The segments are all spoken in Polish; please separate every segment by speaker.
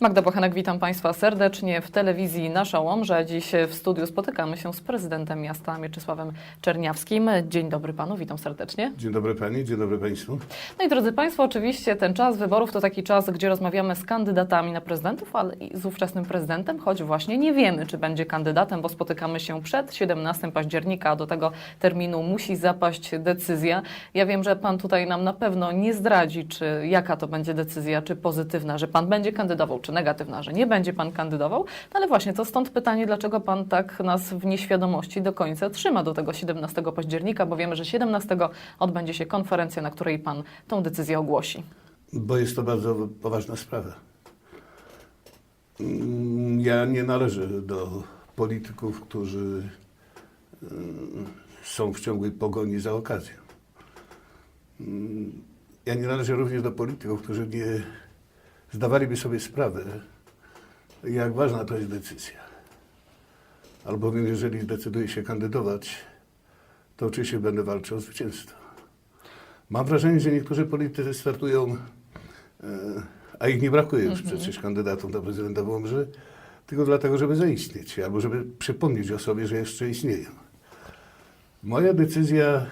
Speaker 1: Magda Bochenek, witam Państwa serdecznie w telewizji Nasza Łomża. Dziś w studiu spotykamy się z prezydentem miasta Mieczysławem Czerniawskim. Dzień dobry Panu, witam serdecznie.
Speaker 2: Dzień dobry Pani, dzień dobry Państwu.
Speaker 1: No i drodzy Państwo, oczywiście ten czas wyborów to taki czas, gdzie rozmawiamy z kandydatami na prezydentów, ale i z ówczesnym prezydentem, choć właśnie nie wiemy, czy będzie kandydatem, bo spotykamy się przed 17 października, a do tego terminu musi zapaść decyzja. Ja wiem, że Pan tutaj nam na pewno nie zdradzi, czy jaka to będzie decyzja, czy pozytywna, że Pan będzie kandydował, czy negatywna, że nie będzie Pan kandydował. No ale właśnie, to stąd pytanie, dlaczego Pan tak nas w nieświadomości do końca trzyma do tego 17 października, bo wiemy, że 17 odbędzie się konferencja, na której Pan tą decyzję ogłosi.
Speaker 2: Bo jest to bardzo poważna sprawa. Mm, Ja nie należę do polityków, którzy mm, są w ciągłej pogoni za okazją. Mm, Ja nie należę również do polityków, którzy nie zdawaliby sobie sprawę, jak ważna to jest decyzja. Albowiem, jeżeli zdecyduję się kandydować, to oczywiście będę walczył o zwycięstwo. Mam wrażenie, że niektórzy politycy startują, e, a ich nie brakuje już przecież kandydatów na prezydenta Włomży, tylko dlatego, żeby zaistnieć, albo żeby przypomnieć o sobie, że jeszcze istnieją. Moja decyzja e,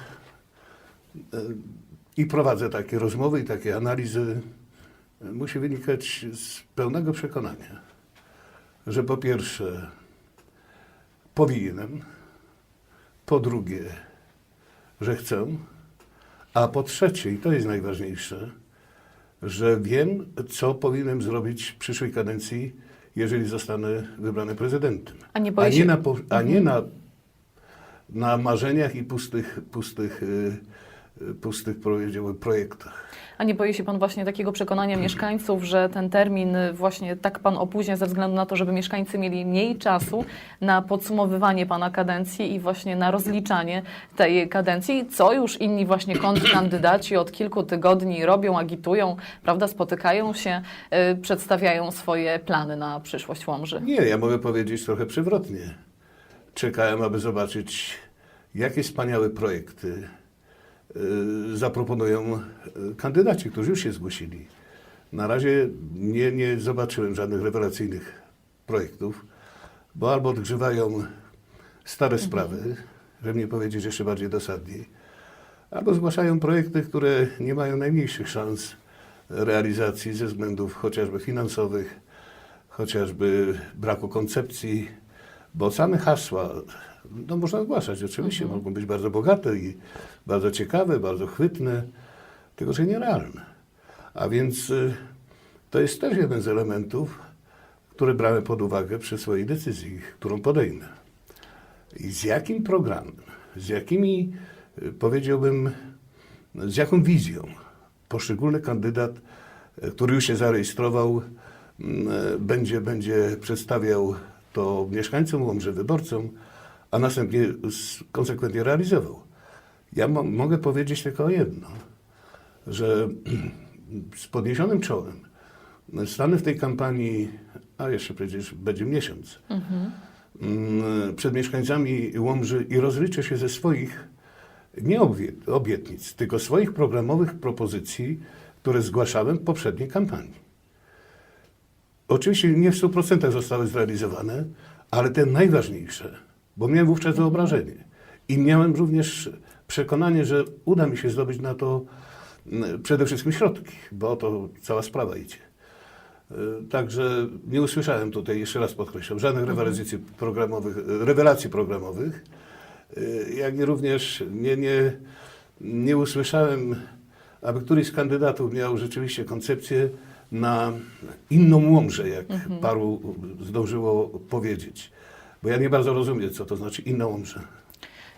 Speaker 2: i prowadzę takie rozmowy i takie analizy, musi wynikać z pełnego przekonania, że po pierwsze powinienem, po drugie, że chcę, a po trzecie, i to jest najważniejsze, że wiem, co powinienem zrobić w przyszłej kadencji, jeżeli zostanę wybrany prezydentem.
Speaker 1: A nie
Speaker 2: A nie,
Speaker 1: się...
Speaker 2: na, po- a nie na, na marzeniach i pustych, pustych, y, y, pustych projektach.
Speaker 1: A nie boi się Pan właśnie takiego przekonania mieszkańców, że ten termin właśnie tak Pan opóźnia ze względu na to, żeby mieszkańcy mieli mniej czasu na podsumowywanie Pana kadencji i właśnie na rozliczanie tej kadencji, co już inni właśnie kontrkandydaci od kilku tygodni robią, agitują, prawda, spotykają się, y, przedstawiają swoje plany na przyszłość Łomży.
Speaker 2: Nie, ja mogę powiedzieć trochę przewrotnie. Czekałem, aby zobaczyć, jakie wspaniałe projekty zaproponują y, kandydaci, którzy już się zgłosili. Na razie nie, nie zobaczyłem żadnych rewelacyjnych projektów, bo albo odgrzewają stare sprawy, żeby nie powiedzieć jeszcze bardziej dosadniej, albo zgłaszają projekty, które nie mają najmniejszych szans realizacji ze względów chociażby finansowych, chociażby braku koncepcji, bo same hasła, no można zgłaszać oczywiście, mogą być bardzo bogate i bardzo ciekawe, bardzo chwytne, tylko że nierealne. A więc y, to jest też jeden z elementów, który brałem pod uwagę przy swojej decyzji, którą podejmę. I z jakim programem, z jakimi, y, powiedziałbym, z jaką wizją poszczególny kandydat, y, który już się zarejestrował, mm, będzie, będzie przedstawiał to mieszkańcom Łomży, wyborcom, a następnie konsekwentnie realizował. Ja mo- mogę powiedzieć tylko jedno, że z podniesionym czołem stanę w tej kampanii, a jeszcze przecież będzie miesiąc, mm, przed mieszkańcami Łomży i rozliczę się ze swoich nie obietnic, tylko swoich programowych propozycji, które zgłaszałem w poprzedniej kampanii. Oczywiście nie w 100% zostały zrealizowane, ale te najważniejsze, bo miałem wówczas wyobrażenie i miałem również przekonanie, że uda mi się zdobyć na to mm, przede wszystkim środki, bo o to cała sprawa idzie. Y, Także nie usłyszałem tutaj, jeszcze raz podkreślam, żadnych rewelacji programowych, rewelacji programowych, y, jak i również nie, nie, nie usłyszałem, aby któryś z kandydatów miał rzeczywiście koncepcję na inną łomżę, jak paru zdążyło powiedzieć. Bo ja nie bardzo rozumiem, co to znaczy inna łomża.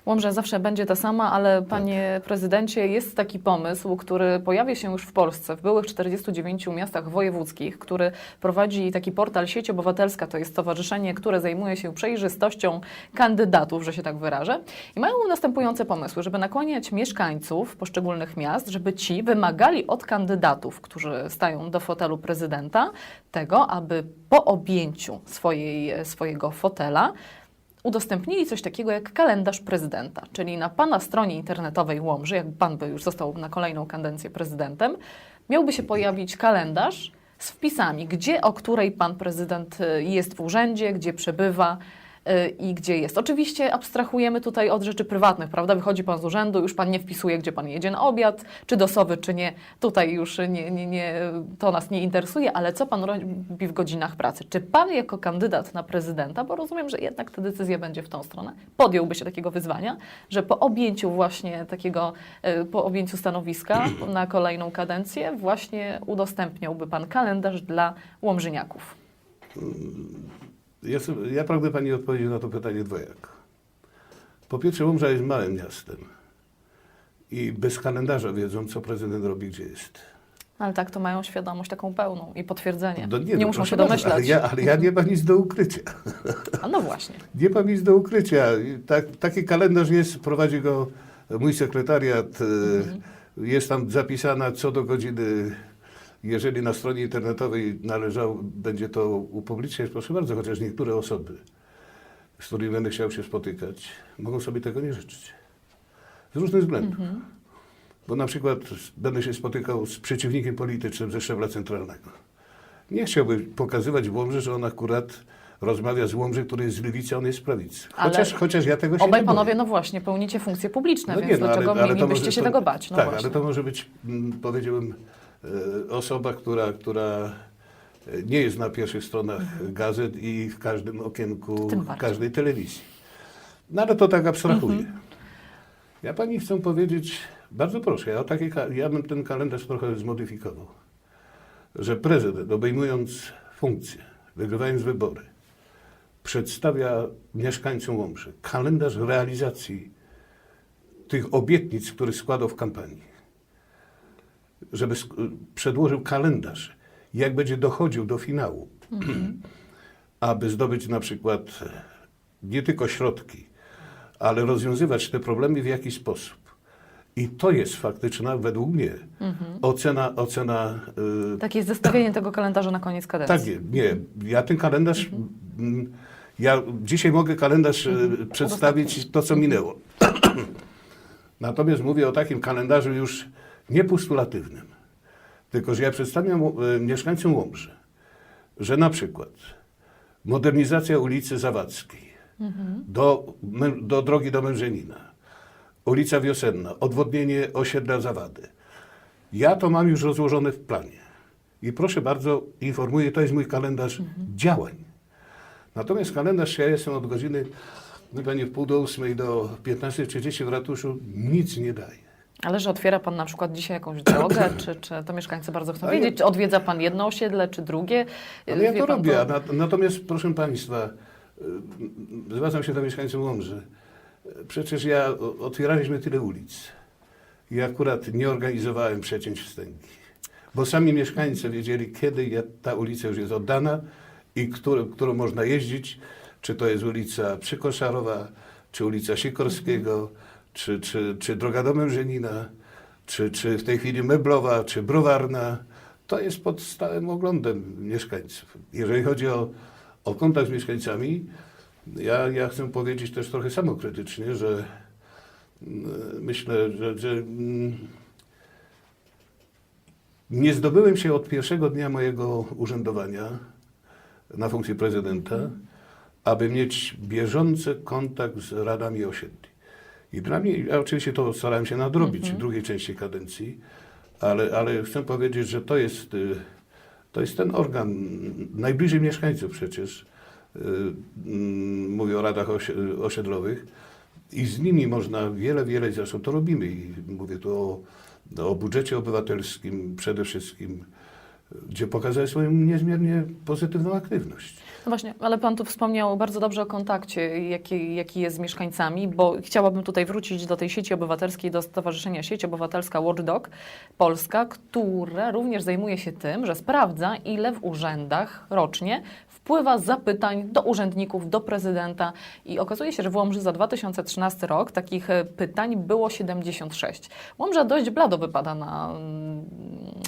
Speaker 1: Łomża zawsze będzie ta sama, ale panie prezydencie, jest taki pomysł, który pojawia się już w Polsce, w byłych 49 miastach wojewódzkich, który prowadzi taki portal Sieć Obywatelska, to jest stowarzyszenie, które zajmuje się przejrzystością kandydatów, że się tak wyrażę. I mają następujące pomysły, żeby nakłaniać mieszkańców poszczególnych miast, żeby ci wymagali od kandydatów, którzy stają do fotelu prezydenta, tego, aby po objęciu swojej, swojego fotela udostępnili coś takiego jak kalendarz prezydenta, czyli na Pana stronie internetowej Łomży, jak Pan by już został na kolejną kadencję prezydentem, miałby się pojawić kalendarz z wpisami, gdzie, o której pan prezydent y, jest w urzędzie, gdzie przebywa i gdzie jest. Oczywiście abstrahujemy tutaj od rzeczy prywatnych, prawda? Wychodzi pan z urzędu, już pan nie wpisuje, gdzie pan jedzie na obiad, czy do Sowy, czy nie. Tutaj już nie, nie, nie, to nas nie interesuje, ale co pan robi w godzinach pracy? Czy pan jako kandydat na prezydenta, bo rozumiem, że jednak ta decyzja będzie w tą stronę, podjąłby się takiego wyzwania, że po objęciu właśnie takiego, y, po objęciu stanowiska na kolejną kadencję właśnie udostępniałby pan kalendarz dla łomżyniaków?
Speaker 2: Ja, sobie, ja pragnę Pani odpowiedzieć na to pytanie dwojako. Po pierwsze, Łomża jest małym miastem i bez kalendarza wiedzą, co prezydent robi, gdzie jest.
Speaker 1: Ale tak, to mają świadomość taką pełną i potwierdzenie.
Speaker 2: No
Speaker 1: nie
Speaker 2: no,
Speaker 1: muszą się
Speaker 2: bardzo,
Speaker 1: domyślać.
Speaker 2: Ale ja, ale ja nie mam nic do ukrycia.
Speaker 1: A no właśnie.
Speaker 2: Nie mam nic do ukrycia. Tak, taki kalendarz jest, prowadzi go mój sekretariat. e, Jest tam zapisana co do godziny. Jeżeli na stronie internetowej należało, będzie to upubliczniać, proszę bardzo, chociaż niektóre osoby, z którymi będę chciał się spotykać, mogą sobie tego nie życzyć. Z różnych względów. Bo na przykład będę się spotykał z przeciwnikiem politycznym ze szczebla centralnego. Nie chciałby pokazywać w Łomży, że on akurat rozmawia z Łomży, który jest z lewicy, a on jest z prawicy.
Speaker 1: Ale
Speaker 2: Chociaż, chociaż ja tego się
Speaker 1: Obaj
Speaker 2: nie
Speaker 1: panowie,
Speaker 2: boję.
Speaker 1: no właśnie, pełnicie funkcje publiczne,
Speaker 2: No
Speaker 1: więc
Speaker 2: nie, no,
Speaker 1: dlaczego
Speaker 2: ale- ale
Speaker 1: mielibyście się
Speaker 2: to-
Speaker 1: tego bać? No
Speaker 2: tak,
Speaker 1: właśnie.
Speaker 2: ale to może być, mm, powiedziałbym, osoba, która, która e, nie jest na pierwszych stronach gazet i w każdym okienku
Speaker 1: Mhm.
Speaker 2: Każdej telewizji. No ale to tak abstrahuję. Ja pani chcę powiedzieć, bardzo proszę, ja, ka- ja bym ten kalendarz trochę zmodyfikował, że prezydent obejmując funkcję, wygrywając wybory, przedstawia mieszkańcom Łomży kalendarz realizacji tych obietnic, które składał w kampanii. Żeby przedłożył kalendarz, jak będzie dochodził do finału, aby zdobyć na przykład e, nie tylko środki, ale rozwiązywać te problemy w jakiś sposób. I to jest faktyczna, według mnie, ocena, ocena y,
Speaker 1: Takie jest zestawienie tego kalendarza na koniec kadencji.
Speaker 2: tak, nie. Ja ten kalendarz, mm, ja dzisiaj mogę kalendarz e, przedstawić to, co minęło. Natomiast mówię o takim kalendarzu już nie postulatywnym, tylko że ja przedstawiam e, mieszkańcom Łomży, że na przykład modernizacja ulicy Zawadzkiej do, Mę- do drogi do Mężenina, ulica Wiosenna, odwodnienie osiedla Zawady. Ja to mam już rozłożone w planie. I proszę bardzo, informuję, to jest mój kalendarz działań. Natomiast kalendarz, ja jestem od godziny, wie pani, w pół do ósmej do 15.30 w ratuszu, nic nie daje.
Speaker 1: Ale że otwiera pan na przykład dzisiaj jakąś drogę, czy, czy to mieszkańcy bardzo chcą wiedzieć, czy odwiedza pan jedno osiedle, czy drugie?
Speaker 2: Ale ja
Speaker 1: Wie
Speaker 2: to
Speaker 1: pan,
Speaker 2: robię. Nat- natomiast, proszę Państwa, y, zwracam się do mieszkańców Łomży. Przecież ja otwieraliśmy tyle ulic. I akurat nie organizowałem przecięć wstęgi. Bo sami mieszkańcy wiedzieli, kiedy ta ulica już jest oddana i którą, którą można jeździć. Czy to jest ulica Przykoszarowa, czy ulica Sikorskiego, czy, czy, czy droga do Mężenina, czy, czy w tej chwili Meblowa, czy Browarna. To jest pod stałym oglądem mieszkańców. Jeżeli chodzi o, o kontakt z mieszkańcami, ja, ja chcę powiedzieć też trochę samokrytycznie, że mm, myślę, że, że mm, nie zdobyłem się od pierwszego dnia mojego urzędowania na funkcji prezydenta, aby mieć bieżący kontakt z radami osiedli. I dla mnie, ja oczywiście to starałem się nadrobić w drugiej części kadencji, ale, ale chcę powiedzieć, że to jest, y, to jest ten organ najbliżej mieszkańców przecież. y, mm, Mówię o radach osie- osiedlowych. I z nimi można wiele, wiele, zresztą to robimy. I mówię tu o, o budżecie obywatelskim przede wszystkim, gdzie pokazać swoją niezmiernie pozytywną aktywność.
Speaker 1: No właśnie, ale pan tu wspomniał bardzo dobrze o kontakcie, jaki, jaki jest z mieszkańcami, bo chciałabym tutaj wrócić do tej sieci obywatelskiej, do Stowarzyszenia Sieć Obywatelska Watchdog Polska, która również zajmuje się tym, że sprawdza, ile w urzędach rocznie wpływa zapytań do urzędników, do prezydenta i okazuje się, że w Łomży za 2013 rok takich e, pytań było 76. Łomża dość blado wypada na mm,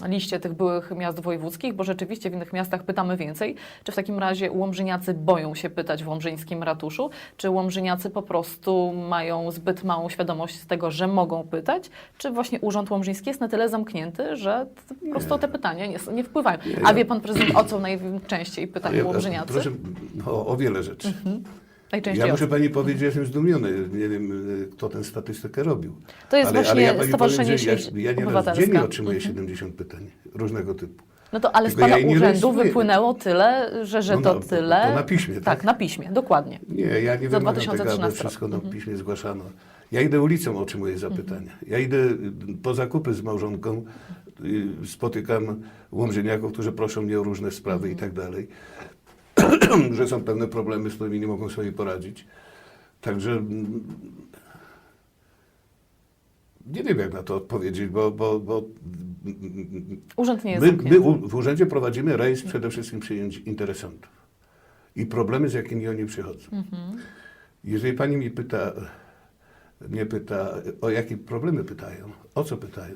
Speaker 1: liście tych byłych miast wojewódzkich, bo rzeczywiście w innych miastach pytamy więcej. Czy w takim razie łomżyniacy boją się pytać w łomżyńskim ratuszu? Czy łomżyniacy po prostu mają zbyt małą świadomość z tego, że mogą pytać? Czy właśnie Urząd Łomżyński jest na tyle zamknięty, że po prostu te pytania nie, nie wpływają? A wie pan prezydent, o co najczęściej pytają
Speaker 2: Ja- Proszę, no, o wiele rzeczy.
Speaker 1: Najczęściej
Speaker 2: Ja muszę pani powiedzieć, że jestem zdumiony. Nie wiem, y, kto tę statystykę robił.
Speaker 1: To jest właśnie
Speaker 2: ja pani
Speaker 1: Stowarzyszenie
Speaker 2: powiem, ja, ja nieraz dziennie otrzymuję
Speaker 1: Mhm.
Speaker 2: 70 pytań różnego typu.
Speaker 1: No to ale z
Speaker 2: Tylko ja
Speaker 1: pana
Speaker 2: nie
Speaker 1: urzędu wypłynęło tyle, że, że
Speaker 2: No,
Speaker 1: to
Speaker 2: no,
Speaker 1: tyle.
Speaker 2: to na piśmie, tak?
Speaker 1: Tak, na piśmie, dokładnie.
Speaker 2: Nie, ja nie wymagam tego,
Speaker 1: 2013
Speaker 2: aby wszystko na.
Speaker 1: Mhm.
Speaker 2: piśmie zgłaszano. Ja idę ulicą, otrzymuję zapytania. Ja idę y, po zakupy z małżonką, y, spotykam łomżyniaków, którzy proszą mnie o różne sprawy
Speaker 1: Mhm.
Speaker 2: i tak dalej, że są pewne problemy, z którymi nie mogą sobie poradzić. Także mm, nie wiem, jak na to odpowiedzieć, bo, bo, bo
Speaker 1: Urząd nie jest
Speaker 2: My, my u- w urzędzie prowadzimy rejestr przede wszystkim przyjęć interesantów i problemy, z jakimi oni przychodzą.
Speaker 1: Mhm.
Speaker 2: Jeżeli pani mi pyta, mnie pyta, o jakie problemy pytają, o co pytają,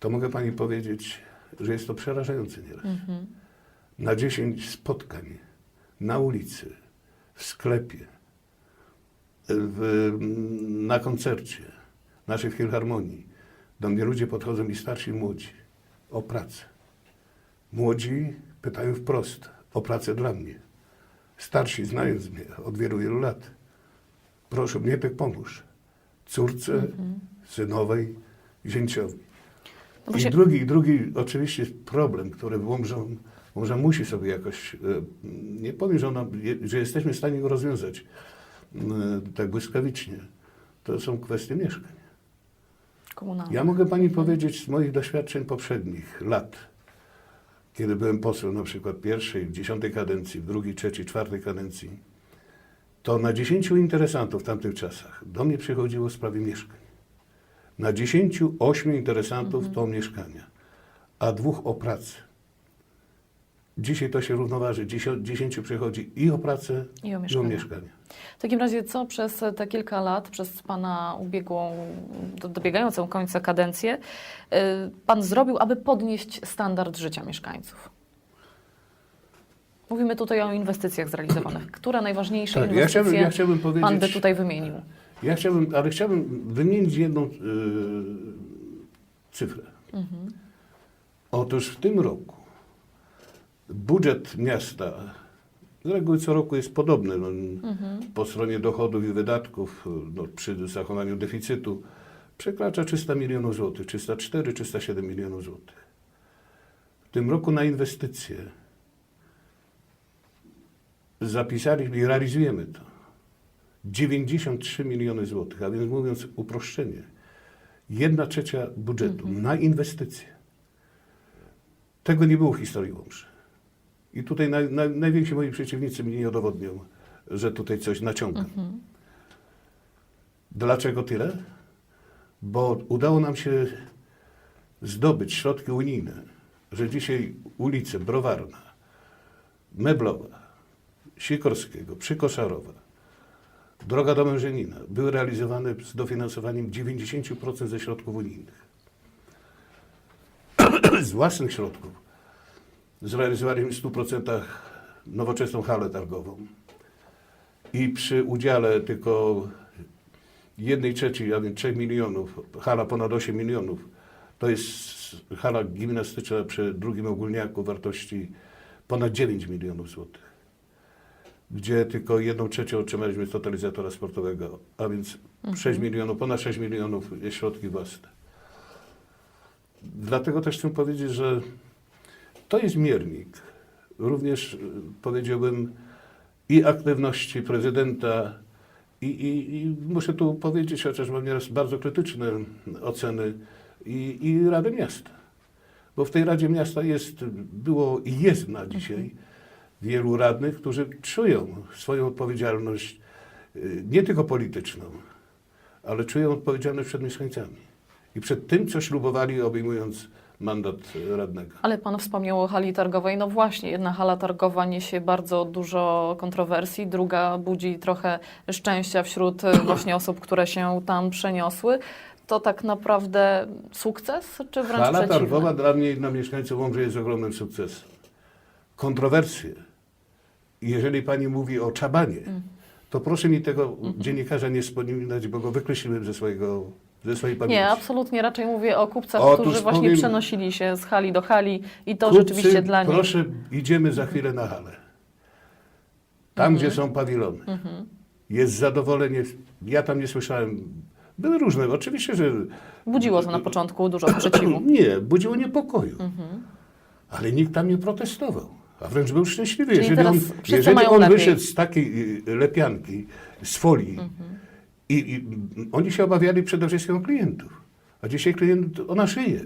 Speaker 2: to mogę pani powiedzieć, że jest to przerażające nieraz.
Speaker 1: Mhm.
Speaker 2: Na 10 spotkań na ulicy, w sklepie, w, na koncercie naszej filharmonii do mnie ludzie podchodzą i starsi i młodzi o pracę. Młodzi pytają wprost o pracę dla mnie. Starsi, znając mnie od wielu, wielu lat, proszę mnie tak pomóż. Córce, synowej, zięciowi.
Speaker 1: No
Speaker 2: I
Speaker 1: właśnie-
Speaker 2: drugi, i drugi oczywiście problem, który Łomża, Łomża musi sobie jakoś, e, nie powiem, że, ona, że jesteśmy w stanie go rozwiązać e, tak błyskawicznie, to są kwestie mieszkań.
Speaker 1: Komunalne.
Speaker 2: Ja mogę Pani powiedzieć z moich doświadczeń poprzednich lat, kiedy byłem posłem na przykład pierwszej, w dziesiątej kadencji, w drugiej, trzeciej, czwartej kadencji, to na dziesięciu interesantów w tamtych czasach do mnie przychodziło w sprawie mieszkań. Na dziesięciu, ośmiu interesantów to o mieszkania, a dwóch o pracę. Dzisiaj to się równoważy. Dziesię- Dziesięciu przychodzi i o pracę,
Speaker 1: I o
Speaker 2: i o mieszkanie.
Speaker 1: W takim razie, co przez te kilka lat, przez Pana ubiegłą, do- dobiegającą końca kadencję, y, Pan zrobił, aby podnieść standard życia mieszkańców? Mówimy tutaj o inwestycjach zrealizowanych. Które najważniejsze
Speaker 2: Tak, ja chciałbym, ja chciałbym powiedzieć...
Speaker 1: Pan by tutaj wymienił?
Speaker 2: Ja chciałbym, ale chciałbym wymienić jedną y, cyfrę. Otóż w tym roku budżet miasta z reguły co roku jest podobny no, po stronie dochodów i wydatków no, przy zachowaniu deficytu przekracza 300 milionów złotych, 304, 307 milionów złotych. W tym roku na inwestycje zapisaliśmy i realizujemy to. 93 miliony złotych, a więc mówiąc uproszczenie, jedna trzecia budżetu na inwestycje. Tego nie było w historii Łomży. I tutaj naj, naj, najwięksi moi przeciwnicy mi nie udowodnią, że tutaj coś naciągam. Dlaczego tyle? Bo udało nam się zdobyć środki unijne, że dzisiaj ulice Browarna, Meblowa, Sikorskiego, Przykoszarowa, Droga do Mężenina były realizowane z dofinansowaniem 90% ze środków unijnych. z własnych środków zrealizowaliśmy w 100% nowoczesną halę targową. I przy udziale tylko jednej trzeciej, a więc 3 milionów, hala ponad 8 milionów, to jest hala gimnastyczna przy drugim ogólniaku wartości ponad 9 milionów złotych gdzie tylko jedną trzecią otrzymaliśmy z totalizatora sportowego, a więc 6 milionów, ponad 6 milionów jest środki własne. Dlatego też chcę powiedzieć, że to jest miernik również, y, powiedziałbym, i aktywności prezydenta, i, i, i muszę tu powiedzieć, chociaż mam nieraz bardzo krytyczne oceny, i, i Rady Miasta. Bo w tej Radzie Miasta jest, było i jest na dzisiaj wielu radnych, którzy czują swoją odpowiedzialność y, nie tylko polityczną, ale czują odpowiedzialność przed mieszkańcami i przed tym, co ślubowali, obejmując mandat radnego.
Speaker 1: Ale Pan wspomniał o hali targowej. No właśnie, jedna hala targowa niesie bardzo dużo kontrowersji, druga budzi trochę szczęścia wśród e, właśnie osób, które się tam przeniosły. to tak naprawdę sukces, czy wręcz
Speaker 2: Hala
Speaker 1: przeciwnie?
Speaker 2: targowa dla mnie i dla mieszkańców Łomży jest ogromnym sukcesem. Kontrowersje. Jeżeli pani mówi o czabanie,
Speaker 1: Mm.
Speaker 2: to proszę mi tego
Speaker 1: Mhm.
Speaker 2: dziennikarza nie wspominać, bo go wykreśliłem ze, swojego, ze swojej pamięci.
Speaker 1: Nie, absolutnie. Raczej mówię o kupcach,
Speaker 2: Otóż
Speaker 1: którzy właśnie
Speaker 2: powiem-
Speaker 1: przenosili się z hali do hali i to
Speaker 2: Kupcy,
Speaker 1: rzeczywiście dla nich.
Speaker 2: Proszę, idziemy za chwilę na halę. Tam,
Speaker 1: Mhm.
Speaker 2: gdzie są pawilony. Jest zadowolenie. Ja tam nie słyszałem. Były różne. Oczywiście, że
Speaker 1: Budziło to na początku dużo sprzeciwu.
Speaker 2: nie, budziło niepokoju.
Speaker 1: Mhm.
Speaker 2: Ale nikt tam nie protestował. A wręcz był szczęśliwy.
Speaker 1: Czyli
Speaker 2: jeżeli
Speaker 1: teraz
Speaker 2: on, jeżeli
Speaker 1: mają
Speaker 2: on
Speaker 1: lepiej.
Speaker 2: wyszedł z takiej y, lepianki, z folii
Speaker 1: Mhm.
Speaker 2: I, i oni się obawiali przede wszystkim klientów. A dzisiaj klient ona szyje.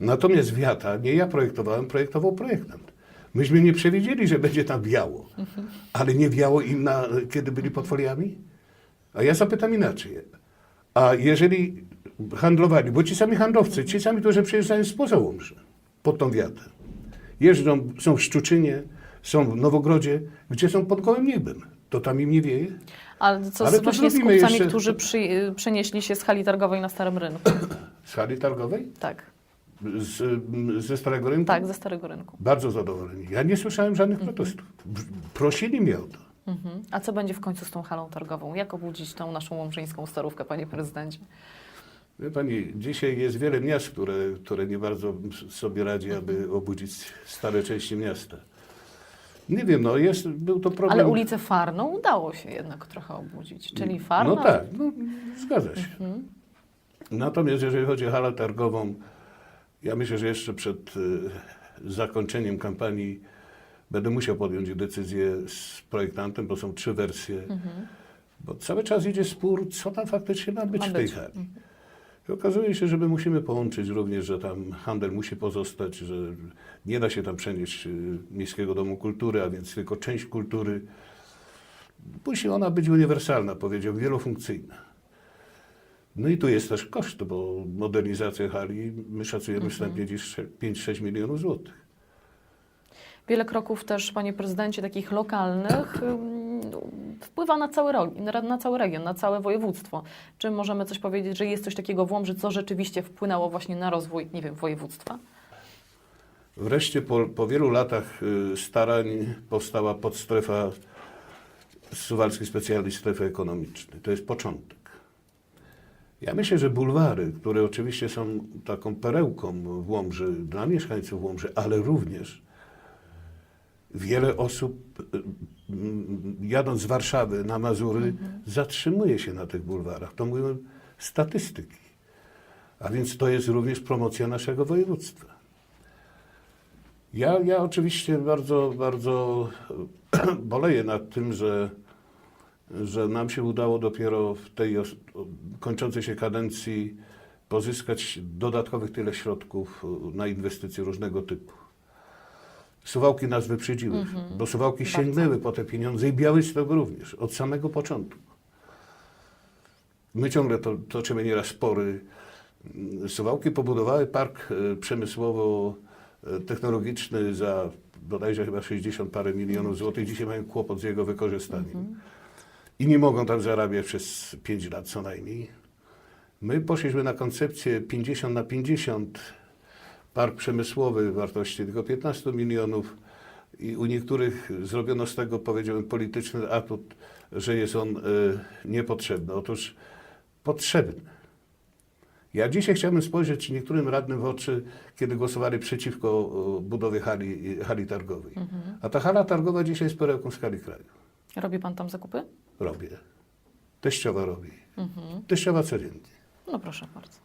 Speaker 2: Natomiast wiata, nie ja projektowałem, projektował projektant. Myśmy nie przewidzieli, że będzie tam wiało. Ale nie wiało im, na, kiedy byli pod foliami? A ja zapytam inaczej. A jeżeli handlowali, bo ci sami handlowcy, ci sami, którzy przyjeżdżają spoza Łomży, pod tą wiatę, jeżdżą, są w Szczuczynie, są w Nowogrodzie, gdzie są pod gołym niebem, to tam im nie wieje?
Speaker 1: Ale co
Speaker 2: Ale
Speaker 1: z,
Speaker 2: to
Speaker 1: właśnie z
Speaker 2: zrobimy
Speaker 1: kupcami,
Speaker 2: jeszcze-
Speaker 1: którzy przy, przenieśli się z hali targowej na Starym Rynku?
Speaker 2: Z hali targowej?
Speaker 1: Tak,
Speaker 2: Z, ze Starego Rynku?
Speaker 1: tak, ze Starego Rynku.
Speaker 2: Bardzo zadowoleni. Ja nie słyszałem żadnych protestów. Prosili mnie o to.
Speaker 1: Mhm. A co będzie w końcu z tą halą targową? Jak obudzić tą naszą łomżyńską starówkę, panie prezydencie?
Speaker 2: Wie pani, dzisiaj jest wiele miast, które, które nie bardzo sobie radzi, aby obudzić stare części miasta. Nie wiem, no jest, był to problem.
Speaker 1: Ale ulicę Farną udało się jednak trochę obudzić, czyli Farna...
Speaker 2: No tak, no, zgadza się.
Speaker 1: Mhm.
Speaker 2: Natomiast jeżeli chodzi o halę targową, ja myślę, że jeszcze przed y, zakończeniem kampanii będę musiał podjąć decyzję z projektantem, bo są trzy wersje.
Speaker 1: Mhm.
Speaker 2: Bo cały czas idzie spór, co tam faktycznie ma być
Speaker 1: Ma
Speaker 2: w tej
Speaker 1: być. Mhm.
Speaker 2: I okazuje się, że my musimy połączyć również, że tam handel musi pozostać, że nie da się tam przenieść y, Miejskiego Domu Kultury, a więc tylko część kultury. Musi ona być uniwersalna, powiedział, wielofunkcyjna. No i tu jest też koszt, bo modernizacja hali my szacujemy wstępnie dziś 5-6 milionów złotych.
Speaker 1: Wiele kroków też, panie prezydencie, takich lokalnych wpływa na cały, na cały region, na całe województwo. Czy możemy coś powiedzieć, że jest coś takiego w Łomży, co rzeczywiście wpłynęło właśnie na rozwój, nie wiem, województwa?
Speaker 2: Wreszcie po, po wielu latach y, starań powstała podstrefa Suwalskiej Specjalnej Strefy Ekonomicznej. To jest początek. Ja myślę, że bulwary, które oczywiście są taką perełką w Łomży, dla mieszkańców Łomży, ale również wiele osób y, mm, jadąc z Warszawy na Mazury zatrzymuje się na tych bulwarach. To mówią statystyki. A więc to jest również promocja naszego województwa. Ja, ja oczywiście bardzo, bardzo boleję nad tym, że, że nam się udało dopiero w tej kończącej się kadencji pozyskać dodatkowych tyle środków na inwestycje różnego typu. Suwałki nas wyprzedziły, bo Suwałki
Speaker 1: Bardzo.
Speaker 2: sięgnęły po te pieniądze i Białystok również, od samego początku. My ciągle to, toczymy nieraz spory. Suwałki pobudowały park e, przemysłowo-technologiczny za bodajże chyba 60 parę milionów złotych. Dzisiaj mają kłopot z jego wykorzystaniem. I nie mogą tam zarabiać przez 5 lat co najmniej. My poszliśmy na koncepcję 50 na 50, park przemysłowy wartości tylko 15 milionów i u niektórych zrobiono z tego, powiedziałbym, polityczny atut, że jest on e, niepotrzebny. Otóż potrzebny. Ja dzisiaj chciałbym spojrzeć niektórym radnym w oczy, kiedy głosowali przeciwko o, budowie hali, hali targowej. A ta hala targowa dzisiaj jest perełką w skali kraju.
Speaker 1: Robi pan tam zakupy?
Speaker 2: Robię. Teściowa robi. Teściowa codziennie.
Speaker 1: No proszę bardzo.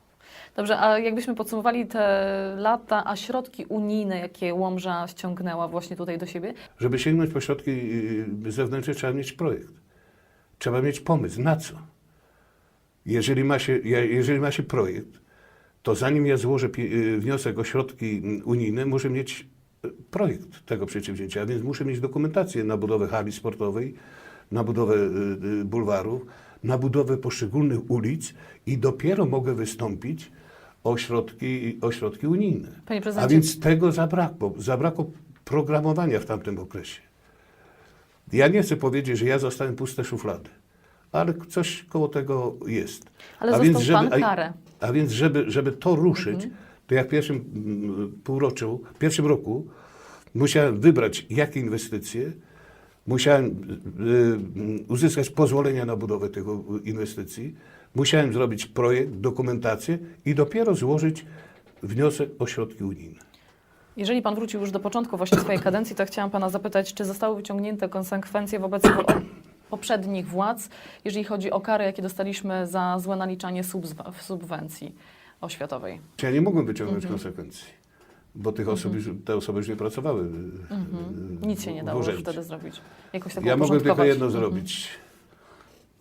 Speaker 1: Dobrze, a jakbyśmy podsumowali te lata, a środki unijne, jakie Łomża ściągnęła właśnie tutaj do siebie?
Speaker 2: Żeby sięgnąć po środki y, zewnętrzne, trzeba mieć projekt. Trzeba mieć pomysł. Na co? Jeżeli ma się, jeżeli ma się projekt, to zanim ja złożę y, wniosek o środki mm, unijne, muszę mieć y, projekt tego przedsięwzięcia, a więc muszę mieć dokumentację na budowę hali sportowej, na budowę y, y, bulwarów, na budowę poszczególnych ulic i dopiero mogę wystąpić o środki, o środki unijne.
Speaker 1: Panie
Speaker 2: A więc tego zabrakło. Zabrakło programowania w tamtym okresie. Ja nie chcę powiedzieć, że ja zostałem puste szuflady, ale coś koło tego jest.
Speaker 1: Ale
Speaker 2: A więc, żeby-
Speaker 1: pan
Speaker 2: a-
Speaker 1: karę.
Speaker 2: A więc, żeby, żeby to ruszyć, to ja w pierwszym półroczu, w pierwszym roku musiałem wybrać, jakie inwestycje, musiałem y, y, uzyskać pozwolenia na budowę tych inwestycji, musiałem zrobić projekt, dokumentację i dopiero złożyć wniosek o środki unijne.
Speaker 1: Jeżeli pan wrócił już do początku właśnie swojej kadencji, to chciałam pana zapytać, czy zostały wyciągnięte konsekwencje wobec po, poprzednich władz, jeżeli chodzi o kary, jakie dostaliśmy za złe naliczanie subwencji oświatowej?
Speaker 2: Ja nie mogłem wyciągnąć konsekwencji, bo tych osób już, te osoby już nie pracowały. y,
Speaker 1: Nic się nie dało wtedy zrobić. Jakoś tak
Speaker 2: Ja mogłem tylko jedno
Speaker 1: Mhm.
Speaker 2: zrobić.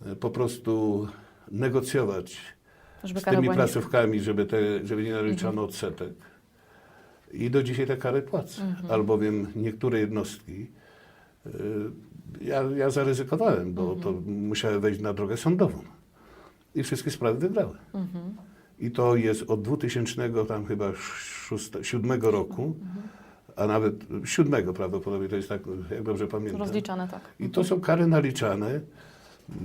Speaker 2: E, Po prostu negocjować
Speaker 1: Żeby
Speaker 2: z tymi placówkami, żeby, te, żeby nie naliczano
Speaker 1: Mhm.
Speaker 2: odsetek. I do dzisiaj te kary płacę.
Speaker 1: Mhm.
Speaker 2: Albowiem niektóre jednostki y, ja, ja zaryzykowałem, bo to
Speaker 1: Mhm.
Speaker 2: musiałem wejść na drogę sądową. I wszystkie sprawy wygrałem.
Speaker 1: Mhm.
Speaker 2: I to jest od 2000 tam chyba 2007 roku,
Speaker 1: Mhm.
Speaker 2: a nawet 7 prawdopodobnie, to jest tak, jak dobrze pamiętam.
Speaker 1: Rozliczane tak.
Speaker 2: I to są kary naliczane.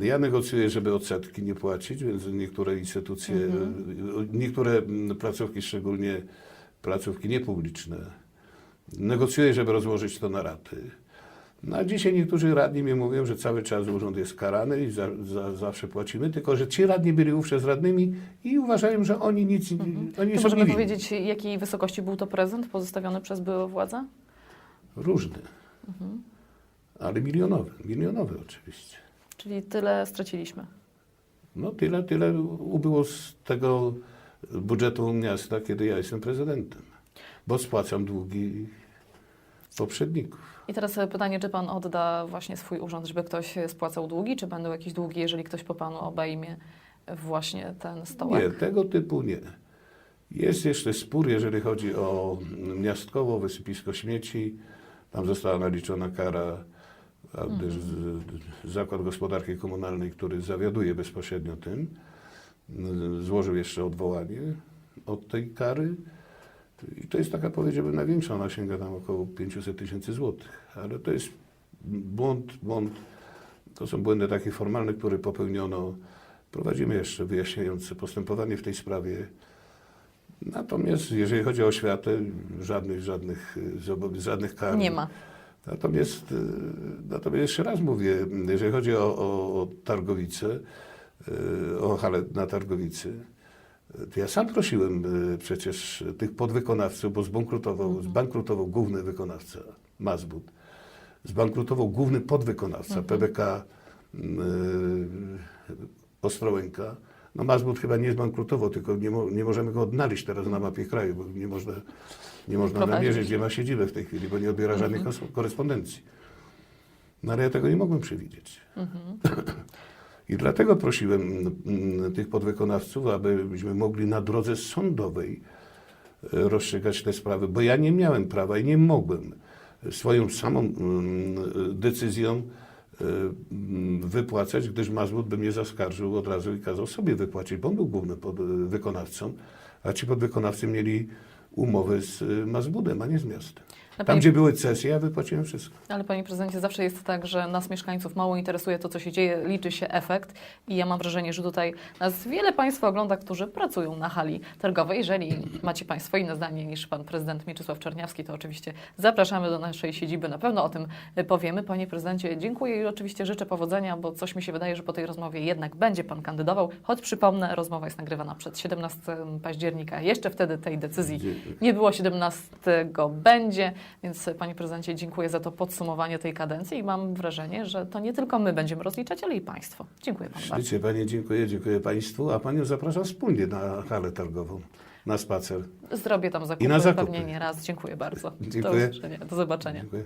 Speaker 2: Ja negocjuję, żeby odsetki nie płacić, więc niektóre instytucje, niektóre mm, placówki, szczególnie placówki niepubliczne, negocjuję, żeby rozłożyć to na raty. No a dzisiaj niektórzy radni mi mówią, że cały czas urząd jest karany i za, za, zawsze płacimy, tylko że ci radni byli wówczas radnymi i uważają, że oni nic, oni
Speaker 1: To
Speaker 2: są
Speaker 1: możemy powiedzieć, jakiej wysokości był to prezent pozostawiony przez byłą władzę?
Speaker 2: Różne, ale milionowe, milionowe oczywiście.
Speaker 1: Czyli tyle straciliśmy.
Speaker 2: No tyle, tyle ubyło z tego budżetu miasta, kiedy ja jestem prezydentem, bo spłacam długi poprzedników.
Speaker 1: I teraz pytanie, czy pan odda właśnie swój urząd, żeby ktoś spłacał długi, czy będą jakieś długi, jeżeli ktoś po panu obejmie właśnie ten stołek?
Speaker 2: Nie, tego typu nie. Jest jeszcze spór, jeżeli chodzi o miastkowo wysypisko śmieci. Tam została naliczona kara, gdyż Zakład Gospodarki Komunalnej, który zawiaduje bezpośrednio tym, złożył jeszcze odwołanie od tej kary. I to jest taka, powiedziałbym, największa. Ona sięga tam około 500 tysięcy złotych. Ale to jest błąd, błąd. To są błędy takie formalne, które popełniono. Prowadzimy jeszcze wyjaśniające postępowanie w tej sprawie. Natomiast jeżeli chodzi o oświatę, żadnych, żadnych, y, żadnych kar.
Speaker 1: Nie ma.
Speaker 2: Natomiast, y, natomiast jeszcze raz mówię, jeżeli chodzi o, o, o Targowicę, y, o halę na Targowicy, to ja sam prosiłem y, przecież tych podwykonawców, bo zbankrutował, zbankrutował główny wykonawca, Mazbut. Zbankrutował główny podwykonawca, PBK y, Ostrołęka. No Mazbut chyba nie zbankrutował, tylko nie, mo, nie możemy go odnaleźć teraz na mapie kraju, bo nie można, nie można namierzyć, gdzie ma siedzibę w tej chwili, bo nie odbiera żadnej kos- korespondencji. No ale ja tego nie mogłem przewidzieć. I dlatego prosiłem mm, tych podwykonawców, abyśmy mogli na drodze sądowej e, rozstrzygać te sprawy, bo ja nie miałem prawa i nie mogłem swoją samą mm, decyzją e, mm, wypłacać, gdyż Mazut by mnie zaskarżył od razu i kazał sobie wypłacić, bo on był głównym wykonawcą, a ci podwykonawcy mieli umowy z e, Mazbudem, a nie z miastem. Tam,
Speaker 1: panie-
Speaker 2: gdzie były cesje, ja wypłaciłem wszystko.
Speaker 1: Ale panie prezydencie, zawsze jest tak, że nas mieszkańców mało interesuje to, co się dzieje, liczy się efekt i ja mam wrażenie, że tutaj nas wiele państwa ogląda, którzy pracują na hali targowej. Jeżeli macie państwo inne zdanie niż pan prezydent Mieczysław Czerniawski, to oczywiście zapraszamy do naszej siedziby, na pewno o tym powiemy. Panie prezydencie, dziękuję i oczywiście życzę powodzenia, bo coś mi się wydaje, że po tej rozmowie jednak będzie pan kandydował, choć przypomnę, rozmowa jest nagrywana przed 17 października. Jeszcze wtedy tej decyzji nie było 17 będzie, więc panie prezydencie, dziękuję za to podsumowanie tej kadencji i mam wrażenie, że to nie tylko my będziemy rozliczać, ale i państwo. Dziękuję panu bardzo.
Speaker 2: Ślicznie Panie, dziękuję, dziękuję Państwu, a Panią zapraszam wspólnie na halę targową, na spacer.
Speaker 1: Zrobię tam zakupy,
Speaker 2: na zakupy.
Speaker 1: pewnie nie raz. Dziękuję bardzo.
Speaker 2: Dziękuję.
Speaker 1: Do. Do zobaczenia.
Speaker 2: Dziękuję.